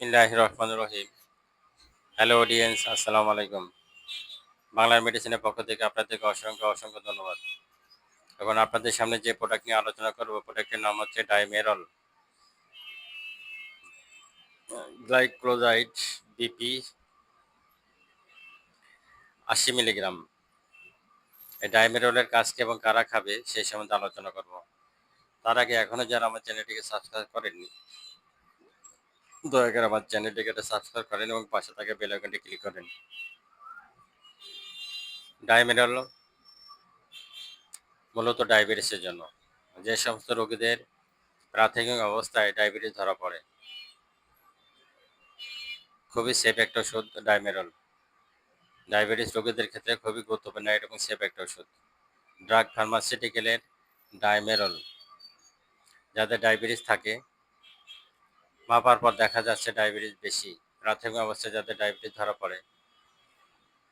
বিসমিল্লাহ রহমান রহিম। Hello audience আসসালামু আলাইকুম। বাংলার মেডিসিনের পক্ষ থেকে আপনাদেরকে অসংখ্য অসংখ্য ধন্যবাদ। এখন আপনাদের সামনে যে প্রোডাক্ট নিয়ে আলোচনা করব প্রোডাক্টের নাম হচ্ছে ডাইমেরল গ্লাইক্লোজাইড বিপি আশি মিলিগ্রাম। এই ডাইমেরলের কাজকে এবং কারা খাবে, সেই সম্বন্ধে আলোচনা করব। তার আগে এখনও যারা আমার চ্যানেলটিকে সাবস্ক্রাইব করেননি দয়া করে আমার চ্যানেলটিকে সাবস্ক্রাইব করেন এবং পাশে থাকা বেল আইকনটি ক্লিক করেন। ডায়ামিনাল মূলত ডায়াবেটিসের জন্য। যে সমস্ত রোগীদের প্রাথমিক অবস্থায় ডায়াবেটিস ধরা পড়ে। খুবই সেফ একটা ওষুধ ডায়ামেরল ডায়াবেটিস রোগীদের ক্ষেত্রে খুবই গুরুত্বপূর্ণ এবং সেফ একটা ওষুধ। ড্রাগ ফার্মাসিউটিক্যালের ডায়ামেরল যাদের ডায়াবেটিস থাকে মাপার পর দেখা যাচ্ছে ডায়াবেটিস বেশি। প্রাথমিক অবস্থায় যাদের ডায়াবেটিস ধরা পড়ে,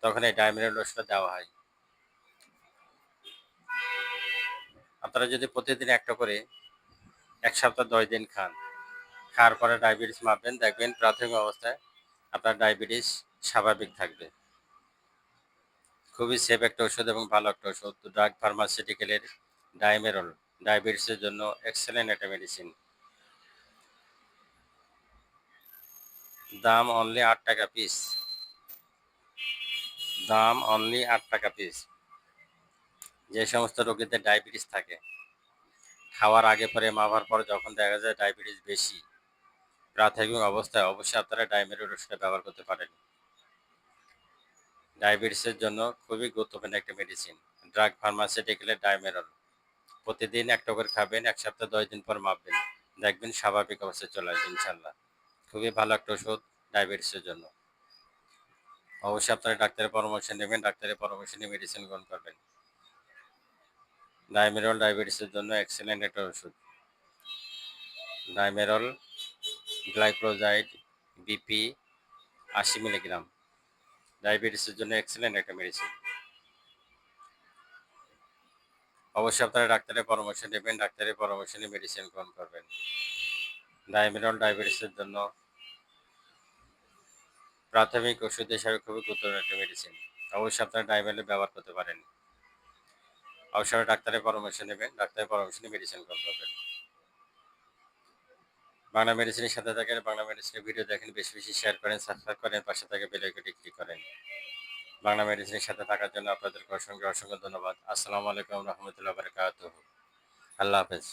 তখন এই ডায়ামিনের ওষুধটা দেওয়া হয়। আপনারা যদি প্রতিদিন একটা করে এক সপ্তাহ দশ দিন খান, খাওয়ার পরে ডায়াবেটিস মাপবেন, দেখবেন প্রাথমিক অবস্থায় আপনার ডায়াবেটিস স্বাভাবিক থাকবে। খুবই সেফ একটা ওষুধ এবং ভালো একটা ওষুধ ড্রাগ ফার্মাসিউটিক্যালের ডায়ামেরল ডায়াবেটিসের জন্য এক্সেলেন্ট একটা মেডিসিন দাম অনলি আট টাকা পিস দাম অনলি আট টাকা পিস যে সমস্ত রোগীদের ডায়াবেটিস থাকে, খাওয়ার আগে পরে, মাভার পর যখন দেখা যায় ডায়াবেটিস বেশি, প্রাথমিক অবস্থায় অবশ্যই আপনারা ডায়াবেটিস ওষুধটা ব্যবহার করতে পারেন। ডায়াবেটিসের জন্য খুবই গুরুত্বপূর্ণ একটা মেডিসিন ড্রাগ ফার্মাসিউটিক্যালের ডায়ামেরল প্রতিদিন একটা করে খাবেন, এক সপ্তাহ দশ দিন পর মাপবেন। দেখবেন স্বাভাবিক অবস্থায় চলে আসবে ইনশাল্লাহ খুবই ভালো একটা ওষুধ। ডায়াবেটিসের জন্য। অবশ্যই আপনারা ডাক্তারের পরামর্শ নেবেন, ডাক্তারের পরামর্শ নিয়ে মেডিসিন গ্রহণ করবেন। ডাইমেরল ডায়াবেটিসের জন্য এক্সেলেন্ট একটা ওষুধ। ডায়মেরল গ্লাইক্লোজাইড বিপি আশি মিলিগ্রাম ডায়াবেটিসের জন্য এক্সেলেন্ট একটা মেডিসিন অবশ্যই আপনারা ডাক্তারের পরামর্শ নেবেন, ডাক্তারের পরামর্শ নিয়ে মেডিসিন গ্রহণ করবেন। ডায়ামেরল ডায়াবেটিসের জন্য প্রাথমিক ওষুধ হিসাবে খুবই গুরুত্বপূর্ণ একটা মেডিসিন অবশ্যই আপনারা ডায়াবেটিস ব্যবহার করতে পারেন। অবশ্যই ডাক্তারের পরামর্শ নেবেন, ডাক্তারের পরামর্শ নিয়ে মেডিসিন করবেন। বাংলা মেডিসিনের সাথে থাকেন, বাংলা মেডিসিনের ভিডিও দেখেন, বেশি বেশি শেয়ার করেন সাবস্ক্রাইব করেন, পাশে থাকে বেলাইকটি ক্লিক করেন। বাংলা মেডিসিনের সাথে থাকার জন্য আপনাদেরকে অসংখ্য অসংখ্য ধন্যবাদ। আসসালামু আলাইকুম রহমতুল্লাহ বারকাত আল্লাহ হাফেজ।